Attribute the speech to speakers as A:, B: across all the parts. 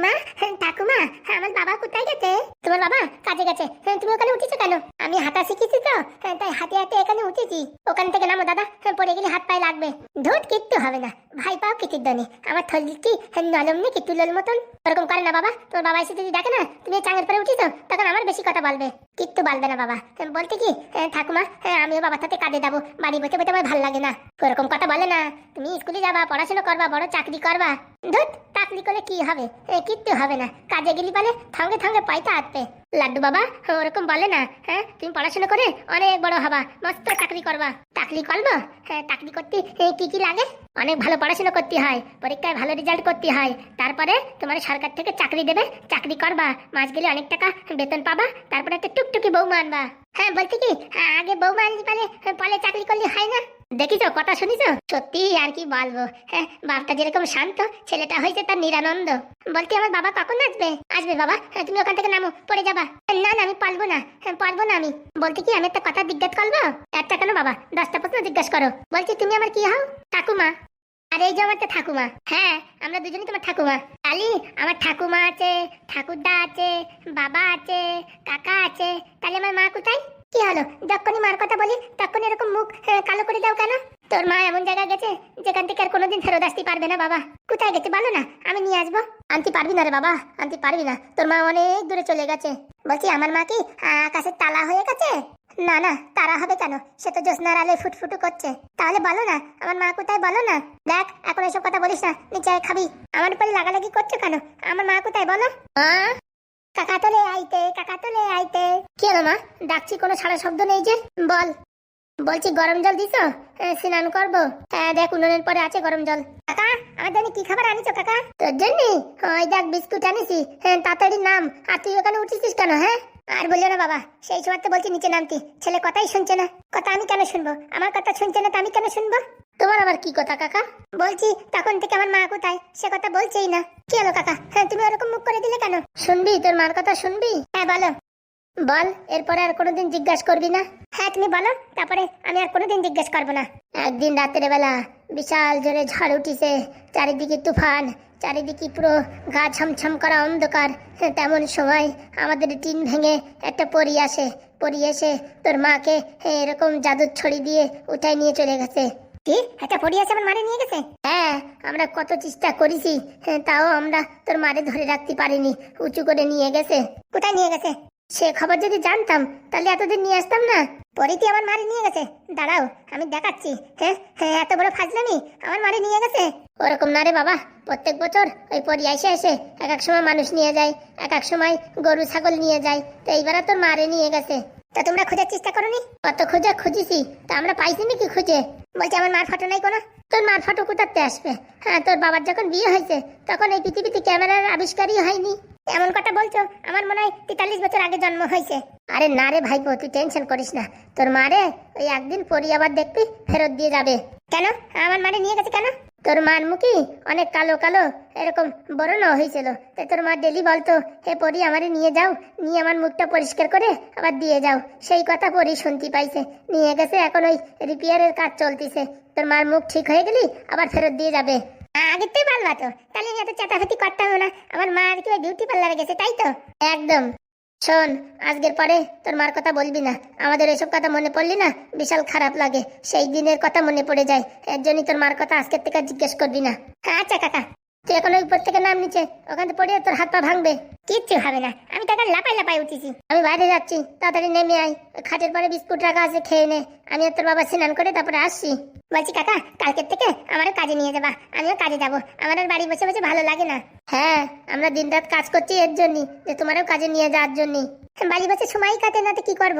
A: ঠাকুমা ঠাকুমা আমার বাবা কোথায় গেছে? তোমার বাবা কাজে গেছে। তুমি ওখানে উঠেছো কেন? আমি হাঁটা শিখেছি তো। তাই হাতে হাতে এখানে উঠেছি। ওখান থেকে নামো, দাদা। পড়ে গেলে হাত পায়ে লাগবে। ধুট কিচ্ছু হবে না। ভাই পাও কিটির দনি। আমার থলি কি? নরম নেই কি তুলোর মতন? ওরকম করে না বাবা। তোমার বাবা এসে যদি দেখে না, তুমি চাঙের পরে উঠেছো, তখন আমার বেশি কথা বলবে। কিচ্ছু বলবে না বাবা। বলতে কি? ঠাকুমা আমিও বাবার সাথে কাজে যাব। বাড়ি বসে বসে আমার ভালো লাগে না। ওরকম কথা বলে না। তুমি স্কুলে যাবা, পড়াশোনা করবা, বড় চাকরি করবা। ধুত চাকরি করলে কি হবে? কিচ্ছু হবে না। কাজে গেলি বলে থাঙ্গে থাঙ্গে পয়সা আসবে। লাড্ডু বাবা ওরকম বলে না হ্যাঁ? তুমি পড়াশোনা করে অনেক বড় হবা মস্ত চাকরি করবা। চাকরি করব? হ্যাঁ চাকরি করতে কি কি লাগে? অনেক ভালো পড়াশোনা করতে হয় পরীক্ষায় ভালো রেজাল্ট করতে হয়। তারপরে তোমার সরকার থেকে চাকরি দেবে চাকরি করবা। মাস গেলে অনেক টাকা বেতন পাবা তারপরে একটা টুকটুকি বৌমা আনবা হ্যাঁ বলছি কি আগে বৌমা আনলি পালে পরে চাকরি করলে হয় না? দেখিছো কথা শুনিছো? সত্যি আর কি বলব হ্যাঁ? বাপটা যেরকম শান্ত ছেলেটা হয়েছে তার নিরানন্দ। বলতে আমার বাবা কখন আসবে? আসবে বাবা হ্যাঁ, তুমি ওখান থেকে নামো পড়ে যাবা। না না আমি পারব না। হ্যাঁ, পারব না আমি। বলতে কি আমি একটা কথা জিজ্ঞাসা করব? একটা কেন বাবা? দশটা প্রশ্ন জিজ্ঞাসা করো। বলছি তুমি আমার কি হও? ঠাকুমা। আর এই যে আমার ঠাকুমা। হ্যাঁ আমরা দুজনই তোমার ঠাকুমা। কালি আমার ঠাকুমা আছে ঠাকুরদা আছে বাবা আছে কাকা আছে। তাহলে আমার মা কোথায়? কি হলো? যখনই মার কথা বলি তখন এরকম মুখ আহ, কালো করে দাও কেন? তোর মা এমন জায়গায় গেছে যেখান থেকে আর কোনোদিন ফেরত আসতে পারবে না, বাবা। কোথায় গেছে বলো না, আমি নিয়ে আসব। আনতে পারবি না রে বাবা, আনতে পারবি না। তোর মা অনেক দূরে চলে গেছে। বলছি, আমার মা কি আকাশের তালা হয়ে গেছে? না না, তারা হবে কেন? সে তো জ্যোৎস্নার আলোয় ফুটফুটু করছে। তাহলে বলো না, আমার মা কোথায় বলো না? দেখ, এখন এসব কথা বলিস না, নিচে খাবি। আমার উপরে লাগালাগি করছ কেন? আমার মা কোথায় বলো? কাকা তোলে আইতে কাকা তোলে আইতে। কি হলো মা? ডাকছি, কোনো সারা শব্দ নেই যে। বল। বলছি গরম জল দিছ? স্নান করব। হ্যাঁ দেখ, উনুনের পরে আছে গরম জল। কাকা, আমার জন্য কি খাবার আনিছো, কাকা? তোর জন্য? ওই দেখ, বিস্কুট আনিছি। হ্যাঁ তাড়াতাড়ি নাম। আর তুই ওখানে উঠেছিস কেন হ্যাঁ? আর বলল না, বাবা। সেই সময় তো বলছি নিচে নামতি। ছেলে কথাই শুনছে না। কথা আমি কেন শুনব? আমার কথা শুনছে না, তো আমি কেন শুনব? তোমার আবার কি কথা, কাকা? বলছি, তখন থেকে আমার মা কোথায়? সে কথা বলছেই না। কি হলো, কাকা? হ্যাঁ তুমি ওরকম মুখ করে দিলে কেন? শুনবি? তোর মার কথা শুনবি? হ্যাঁ বলো। বল এরপরে আর কোনোদিন জিজ্ঞাসা করবি না? হ্যাঁ তুমি বলো তারপরে আমি আর কোনোদিন জিজ্ঞাসা করব না। একদিন রাতের বেলা বিশাল জোরে ঝড় উঠিছে চারিদিকে তুফান চারিদিকে পুরো গা ছমছম করা অন্ধকার। হ্যাঁ, তেমন সময় আমাদের টিন ভেঙে একটা পরি আসে। পরি এসে তোর মাকে হ্যাঁ, এরকম জাদুর ছড়ি দিয়ে উঠাই নিয়ে চলে গেছে। কি? একটা পরি আছে আমার মারে নিয়ে গেছে? হ্যাঁ আমরা কত চেষ্টা করেছি হ্যাঁ, তাও আমরা তোর মারে ধরে রাখতে পারিনি উঁচু করে নিয়ে গেছে। কোথায় নিয়ে গেছে? সে খবর যদি জানতাম, তাহলে এতদিন নিয়ে আসতাম না। পরিতি আমার মারি নিয়ে গেছে। দাঁড়াও, আমি দেখাচ্ছি। হ্যাঁ হ্যাঁ এত বড় ফাজলামি, আমার মারি নিয়ে গেছে। ওরকম না রে বাবা, প্রত্যেক বছর ওই পরি এসে এসে এক এক সময় মানুষ নিয়ে যায়, এক এক সময় গরু, ছাগল নিয়ে যায়। তো এইবারে তোর মারে নিয়ে গেছে। তা তোমরা খোঁজার চেষ্টা করনি? কত খোঁজা খুঁজিছি, তা আমরা পাইছি নাকি খুঁজে? বলছি আমার মার ফটো নাই কোনো? তোর মার ফটো কোথাতে আসবে? হ্যাঁ তোর বাবার যখন বিয়ে হয়েছে, তখন এই পৃথিবীতে ক্যামেরার আবিষ্কারই হয়নি। এমন কথা বলছো? আমার মনে হয় তেতাল্লিশ বছর আগে জন্ম হয়েছে। আরে না রে ভাইপো, তুই টেনশন করিস না। তোর মারে ওই একদিন পরি আবার দেখবি, ফেরত দিয়ে যাবে। কেন? আমার মারে নিয়ে গেছে কেন? তোর মার মুখি অনেক কালো কালো এরকম বড় ন হয়েছিল। তাই তোর মা ডেলি বলতো, হে পরি, আমারে নিয়ে যাও, নিয়ে আমার মুখটা পরিষ্কার করে আবার দিয়ে যাও। সেই কথা পরি শুনতে পাইছে। নিয়ে গেছে, এখন ওই রিপেয়ারের কাজ চলতিছে। তোর মার মুখ ঠিক হয়ে গেলি, আবার ফেরত দিয়ে যাবে। আগের তুই ভালো তো তাহলে এত চাটাফাতি করতাম না। আমার মা আর কি বিউটি পার্লারে গেছে, তাই তো? একদম। শোন, আজকের পরে তোর মার কথা বলবি না। আমাদের এসব কথা মনে পড়লি না? বিশাল খারাপ লাগে। সেই দিনের কথা মনে পড়ে যায়। এর জন্যই তোর মার কথা আজকের থেকে জিজ্ঞেস করবি না। আচ্ছা কাকা। তুই এখন ওই উপর থেকে নাম নিচে, ওখান থেকে পড়ে তোর হাত পা ভাঙবে। কিচ্ছু হবে না। আমি টাকা লাপাই লাপাই উঠেছি। আমি বাইরে যাচ্ছি। তাড়াতাড়ি নেমে আয়। খাটের পরে বিস্কুট রাখা আছে, খেয়ে নে। আমি তোর বাবা স্নান করে তারপরে আসছি। বলছি, কাকা, কালকের থেকে আমারও কাজে নিয়ে যাবা। আমিও কাজে যাব। আমার আর বাড়ি বসে বসে ভালো লাগে না। হ্যাঁ আমরা দিন রাত কাজ করছি এর জন্যই, যে তোমারও কাজে নিয়ে যাওয়ার জন্যই। বাড়ি বসে সময় কাটে না, তো কি করব?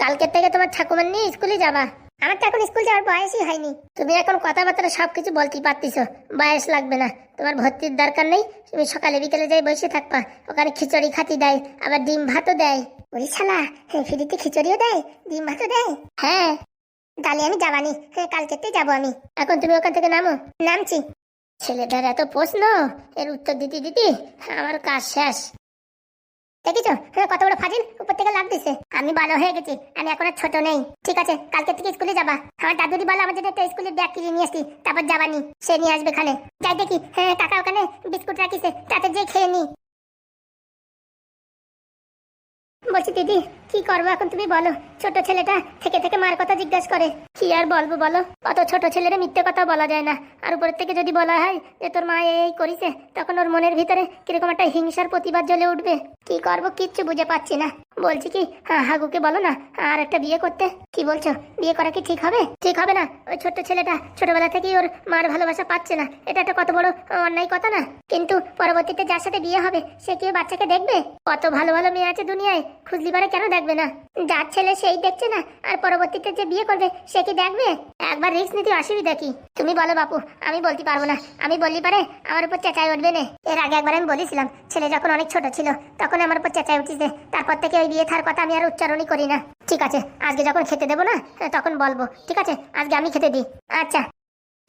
A: কালকের থেকে তোমার ঠাকুমার নিয়ে স্কুলে যাবা। আমার তো এখন স্কুল যাওয়ার বয়সই হয়নি। তুমি এখন কথাবার্তা সবকিছু বলতেই পারতিস বয়স লাগবে না। তোমার ভর্তির দরকার নেই। তুমি সকালে বিকেলে যাই বসে থাকবা। ওখানে খিচুড়ি খাতি দেয়, আবার ডিম ভাতও দেয়। ওই শালা হ্যাঁ ফ্রিতে খিচুড়িও দেয়, ডিম ভাতও দেয়? হ্যাঁ। তাহলে আমি যাবানি। হ্যাঁ কালকেতে যাব আমি। এখন তুমি ওখান থেকে নামো। নামছি। ছেলেটার এত প্রশ্ন। এর উত্তর দিতে দিতে আমার কাজ শেষ। দেখেছ? হ্যাঁ কত বড় ফাজিল। উপর থেকে লাভ দিছে। আমি ভালো হয়ে গেছি। আমি এখন আর ছোট নেই। ঠিক আছে, কালকে থেকে স্কুলে যাবা। আমার দাদুরি বলো আমার জন্য একটা স্কুলের ব্যাগ কিনে নিয়ে আসি তারপর যাবানি। সে নিয়ে আসবে এখানে। যাই দেখি। হ্যাঁ কাকা ওখানে বিস্কুট রাখিছে। তাতে যে খেয়ে নি। বলছি, দিদি, কি করব এখন তুমি বলো। ছোট ছেলেটা থেকে থেকে মার কথা জিজ্ঞাসা করে। কি আর বলব বলো? অত ছোট ছেলের মিথ্যে কথা বলা যায় না। আর উপরের থেকে যদি বলা হয় যে তোর মা এই করিছে, তখন ওর মনের ভিতরে কীরকম একটা হিংসার প্রতিবাদ জ্বলে উঠবে। কি করব কিচ্ছু বুঝে পাচ্ছি না। বলছি কি হ্যাঁ হাগুকে বলো না, আর একটা বিয়ে করতে। কি বলছো? বিয়ে করা কি ঠিক হবে? ঠিক হবে না। ওই ছোট্ট ছেলেটা ছোটবেলা থেকেই ওর মার ভালোবাসা পাচ্ছে না। এটা একটা কত বড় অন্যায় কথা না। কিন্তু পরবর্তীতে যার সাথে বিয়ে হবে, সে কি বাচ্চাকে দেখবে? কত ভালো ভালো মেয়ে আছে দুনিয়ায়। খুঁজলি পারে কেন দেখবে না? যার ছেলে সেই দেখছে না, আর পরবর্তীতে যে বিয়ে করবে, সে কি দেখবে? একবার রিস্ক নিতে অসুবিধা কি? তুমি বলো বাপু, আমি বলতে পারব না। আমি বললি পারে, আমার উপর চেঁচাই উঠবে না। এর আগে একবার আমি বলেছিলাম, ছেলে যখন অনেক ছোট ছিল, তখন আমার উপর চেঁচাই উঠিছে তারপর থেকে ওই বিয়ে থার কথা আমি আর উচ্চারণই করি না। ঠিক আছে, আজকে যখন খেতে দেবো না, তখন বলব। ঠিক আছে, আজকে আমি খেতে দিই। আচ্ছা।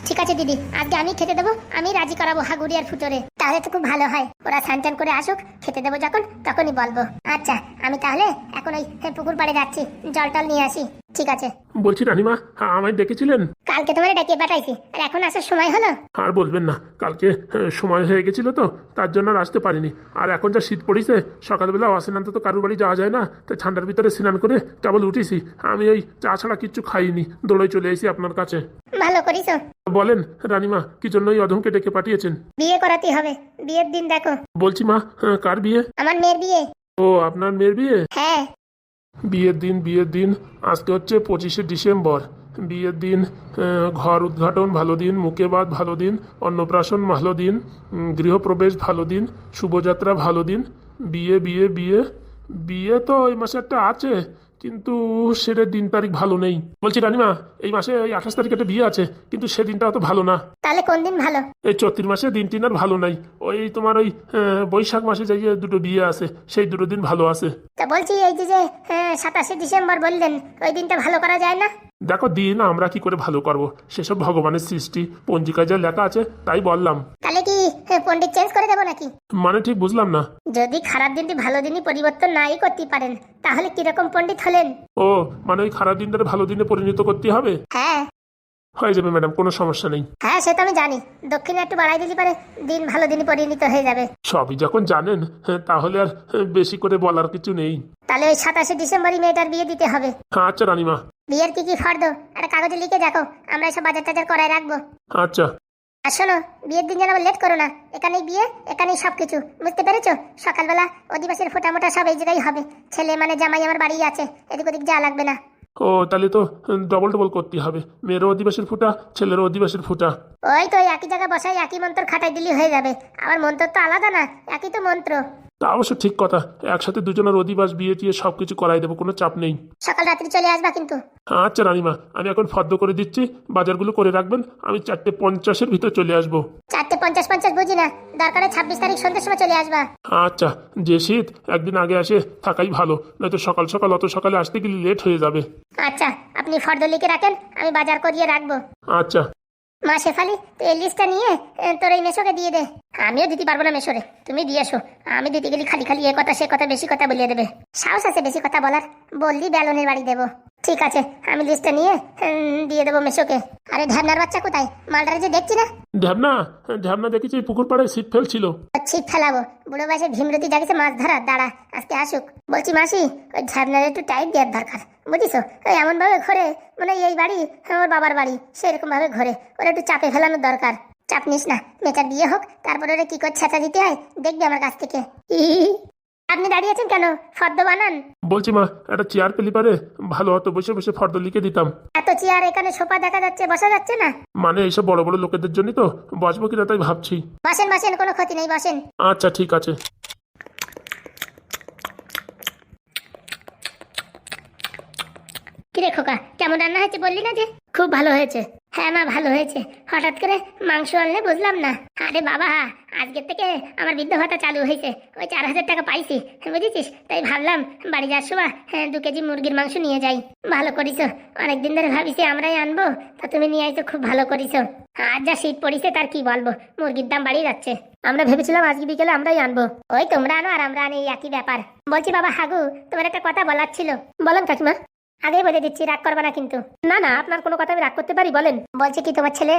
A: ঠিক আছে, দিদি। আজকে আমি খেতে দেবো, আমি রাজি করাবো হাগুড়িয়ার ফুটোরে। তাহলে তো খুব ভালো হয়। ওরা স্নান করে আসুক, খেতে দেবো যখন, তখনই বলব। আচ্ছা আমি তাহলে এখন ওই পুকুর পাড়ে যাচ্ছি। জল টল নিয়ে আসি। ঠিক আছে।
B: বলছি রানিমা হ্যাঁ, আমায় ডেকেছিলেন?
A: কালকে তোমার ডেকে পাঠাইছি আর এখন আসার সময় হলো।
B: আর বলবেন না কালকে হ্যাঁ, সময় হয়ে গেছিল তো তার জন্য আর আসতে পারিনি। আর এখন যা শীত পড়েছে সকালবেলা অসেনান্ত তো কারুর বাড়ি যাওয়া যায় না তাই ঠান্ডার ভিতরে স্নান করে কেবল উঠেছি। আমি ওই চা ছাড়া কিচ্ছু খাইনি দৌড়ে চলে এসেছি আপনার কাছে।
A: ভালো করিছো
B: বলেন রানিমা কি জন্য ওই অধমকে ডেকে পাঠিয়েছেন?
A: বিয়ে করাতে হবে বিয়ের দিন দেখো।
B: বলছি মা হ্যাঁ, কার বিয়ে?
A: আমার মেয়ের বিয়ে।
B: ও আপনার মেয়ের বিয়ে?
A: হ্যাঁ।
B: বিয়ের দিন বিয়ের দিন, আজকে হচ্ছে পঁচিশে ডিসেম্বর। বিয়ের দিন ঘর উদ্ঘাটন ভালো দিন মুকেবাদ ভালো দিন, অন্নপ্রাশন ভালো দিন গৃহপ্রবেশ ভালো দিন, শুভযাত্রা ভালো দিন। বিয়ে বিয়ে বিয়ে বিয়ে তো ওই মাসে একটা আছে। কিন্তু সেটা দিন তারিখ ভালো নেই। বলছি রানিমা এই মাসে ওই আঠাশ তারিখ একটা বিয়ে আছে কিন্তু সেদিনটা অত ভালো না।
A: তাহলে কোন দিন ভালো?
B: এই চৈত্র মাসে দিন টিন আর ভালো নাই। ওই তোমার ওই বৈশাখ মাসে যে দুটো বিয়ে আছে সেই দুটো দিন ভালো আছে।
A: তা বলছি এই যে যে সাতাশে ডিসেম্বর বললেন ওই দিনটা ভালো করা যায় না?
B: দেখো দিন আমরা কি করে ভালো করব? সেসব ভগবানের সৃষ্টি পঞ্জিকায় যা লেখা আছে তাই বললাম।
A: তাহলে কি পণ্ডিত চেঞ্জ করে দেবো নাকি?
B: মানে ঠিক বুঝলাম না।
A: যদি খারাপ দিনটি ভালো দিনই পরিবর্তন নাই করতে পারেন তাহলে কীরকম পণ্ডিত হলেন?
B: ও মানে ওই খারাপ দিনটাকে ভালো দিনে পরিণত করতে হবে?
A: হ্যাঁ।
B: হয়ে যাবে ম্যাডাম কোনো সমস্যা নেই।
A: হ্যাঁ সে তো আমি জানি। দক্ষিণে একটু বাড়াই দিতে পারে দিন ভালো দিনই পরিণত হয়ে যাবে।
B: সবই যখন জানেন হ্যাঁ, তাহলে আর হ্যাঁ, বেশি করে বলার কিছু নেই।
A: তাহলে ওই সাতাশে ডিসেম্বরই মেয়েটার বিয়ে দিতে হবে।
B: হ্যাঁ আচ্ছা রানিমা।
A: বিয়ের কি কি ফর্দ? একটা কাগজে লিখে দেখো আমরা এসব বাজার টাজার করায় রাখব।
B: আচ্ছা।
A: আর শোনো বিয়ের দিন যেন আবার লেট করো না। এখানেই বিয়ে এখানেই সবকিছু বুঝতে পেরেছ? সকালবেলা অধিবাসীর ফোটা মোটা সব এই জায়গায় হবে। ছেলে মানে জামাই আমার বাড়ি আছে এদিক ওদিক যাওয়া লাগবে না।
B: ও তাহলে তো ডবল ডবল করতে হবে। মেয়েরও অধিবাসীর ফুটা ছেলেরও অধিবাসীর ফুটা।
A: ওই তো একই জায়গায় বসাই একই মন্ত্র খাটাই দিলে হয়ে যাবে। আবার মন্ত্র তো আলাদা না একই তো মন্ত্র।
B: তা অবশ্য ঠিক কথা। একসাথে দুজনের অধিবাস বিয়ে টিয়ে সব কিছু করাই দেবো কোনো চাপ নেই।
A: সকাল রাত্রি চলে আসবা কিন্তু।
B: আচ্ছা রানিমা আমি এখন ফর্দ করে দিচ্ছি বাজারগুলো করে রাখবেন আমি চারটে পঞ্চাশের ভিতর চলে আসব।
A: চারটে পঞ্চাশ পঞ্চাশ বুঝি না দরকারে ছাব্বিশ তারিখ সন্ধ্যের সময় চলে আসবা।
B: আচ্ছা যে শীত একদিন আগে আসে থাকাই ভালো নয়তো সকাল সকাল অত সকালে আসতে গেলে লেট হয়ে যাবে।
A: আচ্ছা আপনি ফর্দ লিখে রাখেন আমি বাজার করিয়ে রাখব।
B: আচ্ছা।
A: মা শেফালি, তুই এই লিস্টটা নিয়ে তোর এই মেশোকে দিয়ে দে। আমিও দিতে পারব না মেশোরে, তুমি দিয়ে আসো আমি দিতে গেলি খালি খালি এ কথা সে কথা বেশি কথা বলিয়ে দেবে। সাহস আছে বেশি কথা বলার। বললি বেলনের বাড়ি দেবো। ঠিক আছে আমি লিস্টটা নিয়ে উম, দিয়ে দেবো মেশোকে। আরে ঢ্যাবনার বাচ্চা কোথায়? মালটারে যে দেখছি না?
B: ঢ্যাবনা ঢ্যাবনা দেখেছি পুকুর পাড়ে সিট ফেলছিল।
A: ছিপ ফেলাবো। বুড়ো বয়সে ভীমরতি জাগিছে মাছ ধরার দাঁড়া আজকে আসুক। বলছি মাসি ওই ঝাবনার একটু টাইট দেওয়ার দরকার বুঝিস ওই এমন ভাবে ঘরে মানে এই বাড়ি আমার বাবার বাড়ি সেরকম ভাবে ঘরে। ওরা একটু চাপে ফেলানোর দরকার। চাপ নিস না মেয়েটার বিয়ে হোক তারপরে ওরা কি করে ছেঁচা দিতে হয় দেখবি আমার কাছ থেকে। ই আপনি দাঁড়িয়ে আছেন কেন? ফর্দ বানান।
B: বলছি মা একটা চেয়ার পেলি পারে? ভালো হতো বসে বসে ফর্দ লিখে দিতাম।
A: এত চেয়ার এখানে সোফা দেখা যাচ্ছে বসা যাচ্ছে না?
B: মানে এইসব বড় বড় লোকেদের জন্য তো বসবো কিনা তাই ভাবছি।
A: বসেন বসেন কোনো ক্ষতি নেই বসেন।
B: আচ্ছা ঠিক আছে।
A: কিরে খোকা, কেমন রান্না হয়েছে বললি না যে? খুব ভালো হয়েছে। হ্যাঁ মা, ভালো হয়েছে। হঠাৎ করে মাংস আনলে বুঝলাম না। আরে বাবা আজকের থেকে আমার বৃদ্ধ ভাতা চালু হয়েছে। ওই চার হাজার টাকা পাইছি, বুঝেছিস? তাই ভাবলাম বাড়ি যাওয়ার সময় হ্যাঁ দু কেজি মুরগির মাংস নিয়ে যাই। ভালো করিস। অনেকদিন ধরে ভাবিছি আমরাই আনব, তা তুমি নিয়ে আইছো, খুব ভালো করিস। আর যা শীত পড়িছে, তার কি বলব? মুরগির দাম বাড়িয়ে যাচ্ছে। আমরা ভেবেছিলাম আজকে বিকেলে আমরাই আনব। ওই তোমরা আনো আর আমরা আনি একই ব্যাপার। বলছি বাবা, হাগু, তোমার একটা কথা বলার ছিল। বলেন কাকিমা। আগেই বলে দিচ্ছি, রাগ করবে না কিন্তু। না না, আপনার কোনো কথা আমি রাগ করতে পারি, বলেন। বলছে কি তোমার ছেলে?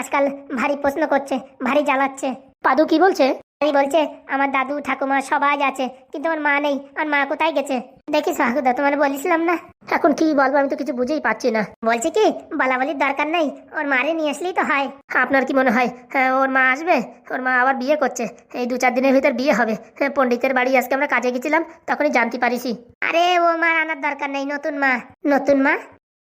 A: আজকাল ভারী প্রশ্ন করছে, ভারী জ্বালাচ্ছে। পাদু কি বলছে? আমি বলছে, আমার দাদু, ঠাকুমা সবাই আছে, কিন্তু আমার মা নেই, আর মা কোথায় গেছে? দেখিস হাগুদা তোমার বলেছিলাম না।
C: এখন কি বলব, আমি তো কিছু বুঝেই পাচ্ছি না।
A: বলছে কি, বলাবলির দরকার নেই, ওর মারে নিয়ে আসলেই তো হয়।
C: আপনার কি মনে হয় হ্যাঁ ওর মা আসবে? ওর মা আবার বিয়ে করছে। এই দু চার দিনের ভিতর বিয়ে হবে। হ্যাঁ পণ্ডিতের বাড়ি আজকে আমরা কাজে গেছিলাম, তখনই জানতে পারিছি
A: আরে, ও মার আনার দরকার নেই, নতুন মা। নতুন মা?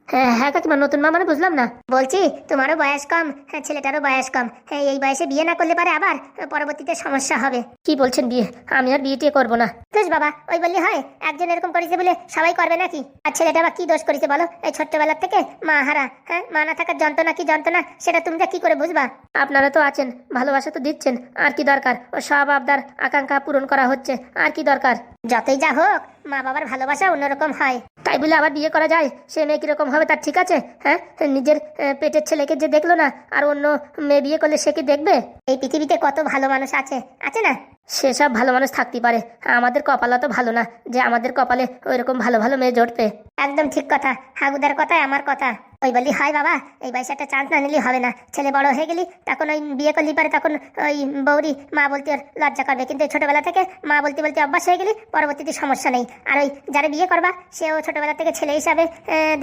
C: হ্যাঁ হ্যাঁ কাকিমা, নতুন মা মানে বুঝলাম না।
A: বলছি, তোমারও বয়স কম হ্যাঁ ছেলেটারও বয়স কম। হ্যাঁ এই বয়সে বিয়ে না করলে পারে আবার পরবর্তীতে সমস্যা হবে।
C: কি বলছেন বিয়ে? আমি আর বিয়ে টিয়ে করব না।
A: বেশ বাবা, ওই বললি হয়, একজন এরকম করেছে বলে সবাই করবে নাকি? আর ছেলেটা বা কি দোষ করেছে বলো? এই ছোট্টবেলার থেকে মা হারা হ্যাঁ মা না থাকার যন্ত্রণা কি যন্ত্রণা, সেটা তোমরা কি করে বুঝবা?
C: আপনারা তো আছেন, ভালোবাসা তো দিচ্ছেন, আর কি দরকার? ও সব আবদার, আকাঙ্ক্ষা পূরণ করা হচ্ছে, আর কি দরকার?
A: যতই যা হোক, মা বাবার ভালোবাসা অন্যরকম হয়।
C: তাই বলে আবার বিয়ে করা যায়? সে মেয়ে কীরকম হবে তার ঠিক আছে? হ্যাঁ? নিজের পেটের ছেলেকে যে দেখল না, আর অন্য মেয়ে বিয়ে করলে সে কি দেখবে?
A: এই পৃথিবীতে কত ভালো মানুষ আছে আছে না?
C: সেসব ভালো মানুষ থাকতে পারে। আমাদের কপালা তো ভালো না যে আমাদের কপালে ওইরকম ভালো ভালো মেয়ে জড়বে
A: একদম ঠিক কথা। হাগুদার কথাই আমার কথা। ওই বললি, হয় বাবা, এই বয়সে একটা চান্স না নিলেই হবে না। ছেলে বড় হয়ে গেলি, তখন ওই বিয়ে করলি পারে তখন ওই বৌরি মা বলতে ওর লজ্জা করবে। কিন্তু ছোটবেলা থেকে মা বলতে বলতে অভ্যাস হয়ে গেলি, পরবর্তীতে সমস্যা নেই। আর ওই যারা বিয়ে করবা, সেও ছোটবেলা থেকে ছেলে হিসাবে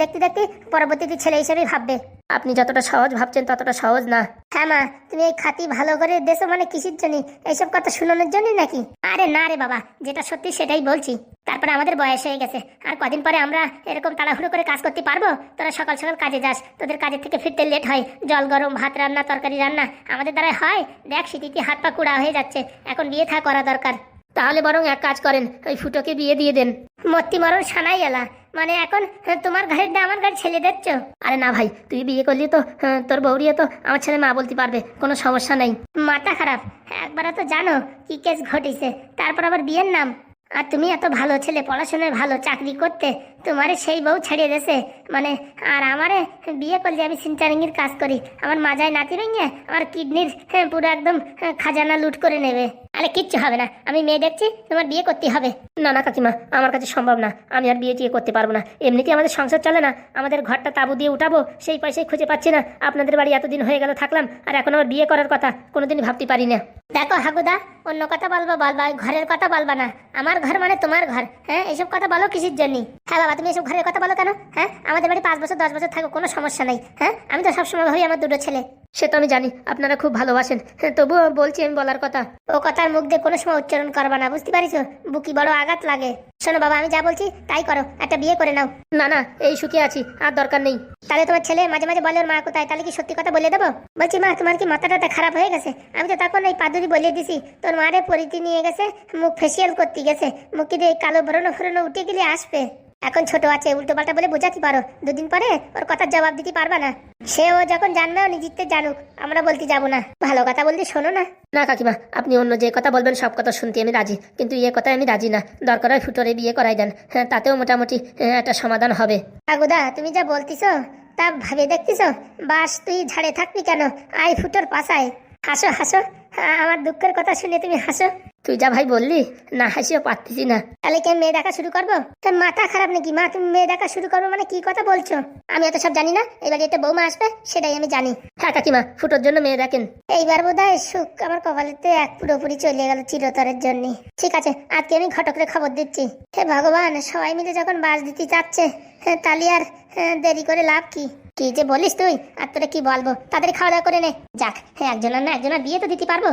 A: দেখতে দেখতে পরবর্তীতে ছেলে হিসাবেই ভাববে।
C: আপনি যতটা সহজ ভাবছেন ততটা সহজ না।
A: হ্যাঁ মা, তুমি এই খাতি ভালো করে দেশো মানে কিসের জন্য? এইসব কথা শুনানোর জন্য নাকি? আরে না রে বাবা, যেটা সত্যি সেটাই বলছি। তারপরে আমাদের বয়স হয়ে গেছে। আর কদিন পরে আমরা এরকম তাড়াহুড়ো করে কাজ করতে পারব? তোরা সকাল সকাল কাজে যাস। তোদের কাজের থেকে ফিরতে লেট হয়। জল গরম, ভাত রান্না, তরকারি রান্না আমাদের দ্বারা হয়। দেখ শীতিতে হাত পা কুড়া হয়ে যাচ্ছে। এখন বিয়ে থা করা দরকার।
C: তাহলে বরং এক কাজ করেন, ওই ফুটোকে বিয়ে দিয়ে দেন।
A: মত্তি মরণ সানাই এলা। মানে এখন হ্যাঁ, তোমার দিয়ে আমার ঘরে ছেলে দিচ্ছ
C: আরে না ভাই তুই বিয়ে করলি তো হ্যাঁ, তোর বৌরিয়ে তো আমার ছেলে মা বলতে পারবে কোনো সমস্যা নেই।
A: মাথা খারাপ একবার তো জানো কি কেস ঘটেছে তারপর আবার বিয়ের নাম। আর তুমি এত ভালো ছেলে পড়াশোনায় ভালো চাকরি করতে তোমারে সেই বউ ছেড়ে দেছে। মানে আর আমারে বিয়ে করলে আমি সিনচারিংয়ের কাজ করি আমার মাজায় নাতি ভেঙে আমার কিডনির হ্যাঁ, পুরো একদম হ্যাঁ, খাজানা লুট করে নেবে। আরে কিচ্ছু হবে না। আমি মেয়ে দেখছি, তোমার বিয়ে করতে হবে।
C: না না কাকিমা, আমার কাছে সম্ভব না। আমি আর বিয়ে টিয়ে করতে পারব না। এমনিতে আমাদের সংসার চলে না। আমাদের ঘরটা তাবু দিয়ে উঠাবো, সেই পয়সাই খুঁজে পাচ্ছি না। আপনাদের বাড়ি এতদিন হয়ে গেল থাকলাম, আর এখন আমার বিয়ে করার কথা কোনোদিনই ভাবতে পারি না।
A: দেখো হাগুদা, অন্য কথা বলব বলবা ঘরের কথা বলবা না। আমার ঘর মানে তোমার ঘর হ্যাঁ? এইসব কথা বলো কিসের জন্য? হ্যাঁ বাবা, তুমি এসব ঘরের কথা বলো কেন? হ্যাঁ? আমাদের বাড়ি পাঁচ বছর, দশ বছর থাকো কোনো সমস্যা নেই হ্যাঁ? আমি তো সবসময় ভাবি আমার দুটো ছেলে।
C: সে তো আমি জানি আপনারা খুব ভালোবাসেন। হ্যাঁ, তবুও বলছি আমি বলার কথা।
A: ও কথার মুখ দিয়ে কোনো সময় উচ্চারণ করবা না বুঝতে পারিস বুকি বড় আঘাত লাগে। শোনো বাবা আমি যা বলছি তাই করো। একটা বিয়ে করে নাও।
C: না না এই সুখে আছি আর দরকার নেই।
A: তাহলে তোমার ছেলে মাঝে মাঝে বলে ওর মা কোথায় তাহলে কি সত্যি কথা বলে দেবো? বলছি মা তোমার কি মাথাটা খারাপ হয়ে গেছে? আমি তো তখন এই পাদুরি বলে দিছি তোর মারে পরিতি নিয়ে গেছে মুখ ফেসিয়াল করতে গেছে মুখে দিয়ে কালো ভরনো ফরনো উঠে গেলে আসবে। এখন ছোট আছে উল্টো পাল্টা বলে বোঝাতে পারো? দুদিন পরে ওর কথার জবাব দিতে পারবা না। সে ও যখন জানবে ও নিজের জানুক আমরা বলতে যাব না। ভালো কথা বলতে শোনো না।
C: না কাকিমা আপনি অন্য যে কথা বলবেন সব কথা শুনতে আমি রাজি কিন্তু ইয়ে কথায় আমি রাজি না। দরকার হয় ফুটোরে বিয়ে করাই দেন। হ্যাঁ তাতেও মোটামুটি হ্যাঁ, একটা সমাধান হবে।
A: আগুদা তুমি যা বলতিছো তা ভাবে দেখতিছো? বাস তুই ঝাড়ে থাকবি কেন? আই ফুটোর পাশায়। হাসো হাসো। হ্যাঁ, আমার দুঃখের কথা শুনে তুমি হাসো।
C: তুই যা ভাই বললি না হাসিও পারতেছি না।
A: তাহলে কি মেয়ে দেখা শুরু করব? তোর মাথা খারাপ নাকি? মা তুমি মেয়ে দেখা শুরু করব মানে কি কথা বলছো? আমি এত সব জানি না। এবার একটা বৌমা আসবে সেটাই আমি জানি।
C: হ্যাঁ কাকিমা ফুটোর জন্য মেয়ে দেখেন।
A: এইবার বোধ হয় সুখ আমার কপালেতে এক পুরোপুরি চলে গেল চিরতরের জন্য। ঠিক আছে আজকে আমি ঘটকরে খবর দিচ্ছি। হে ভগবান সবাই মিলে যখন বাস দিতে চাচ্ছে হ্যাঁ, তাহলে আর হ্যাঁ, দেরি করে লাভ কি? কি যে বলিস তুই? আর তোরা কি বলব? তাদের খাওয়া দাওয়া করে নে। যাক হ্যাঁ একজন আর না একজন আর বিয়ে তো দিতে পারব।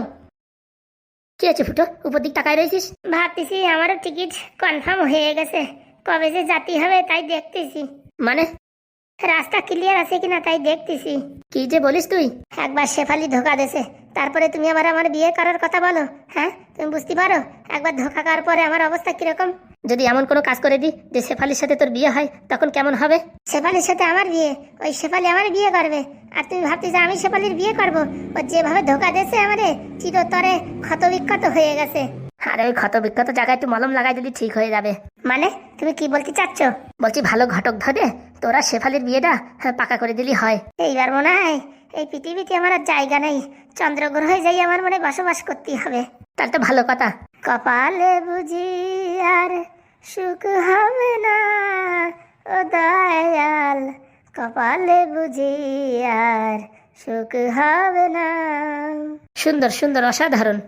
C: কি আছে ফুটো? উপর দিক তাকায় রয়েছিস?
A: ভাবতেছি আমারও টিকিট কনফার্ম হয়ে গেছে। কবে যে জাতি হবে তাই দেখতেছি।
C: মানে?
A: রাস্তা ক্লিয়ার আছে কিনা তাই দেখতেছি।
C: কি যে বলিস তুই?
A: একবার শেফালি ধোকা দেছে। তারপরে তুমি আবার আমার বিয়ে করার কথা বলো হ্যাঁ? তুমি বুঝতে পারো? একবার ধোকা করার পরে আমার অবস্থা কীরকম?
C: যদি এমন কোনো কাজ করে দিই যে শেফালির সাথে তোর বিয়ে হয় তখন কেমন হবে?
A: শেফালির সাথে আমার বিয়ে? ওই শেফালি আমার বিয়ে করবে। আর তুমি ভাবতে যে আমি শেফালির বিয়ে করব? ও যেভাবে ধোকা দেছে আমারে চিরতরে ক্ষত বিক্ষত হয়ে গেছে।
C: আরে ওই ক্ষত বিক্ষত জায়গায় একটু মলম লাগাই দিলি ঠিক হয়ে যাবে।
A: মানে? তুমি কি বলতে চাচ্ছ?
C: বলছি ভালো ঘটক ধরে তোরা শেফালির বিয়েটা হ্যাঁ, পাকা করে দিলি হয়।
A: এইবার মনে হয় এই পৃথিবীতে আমার আর জায়গা নেই। চন্দ্রগ্রহে যাই আমার মনে বসবাস করতেই হবে।
C: তাহলে তো ভালো কথা।
A: কপালে বুঝি আর সুখ হবে না ও দয়াল। কপালে বুঝি আর সুখ হবে না।
C: সুন্দর সুন্দর অসাধারণ।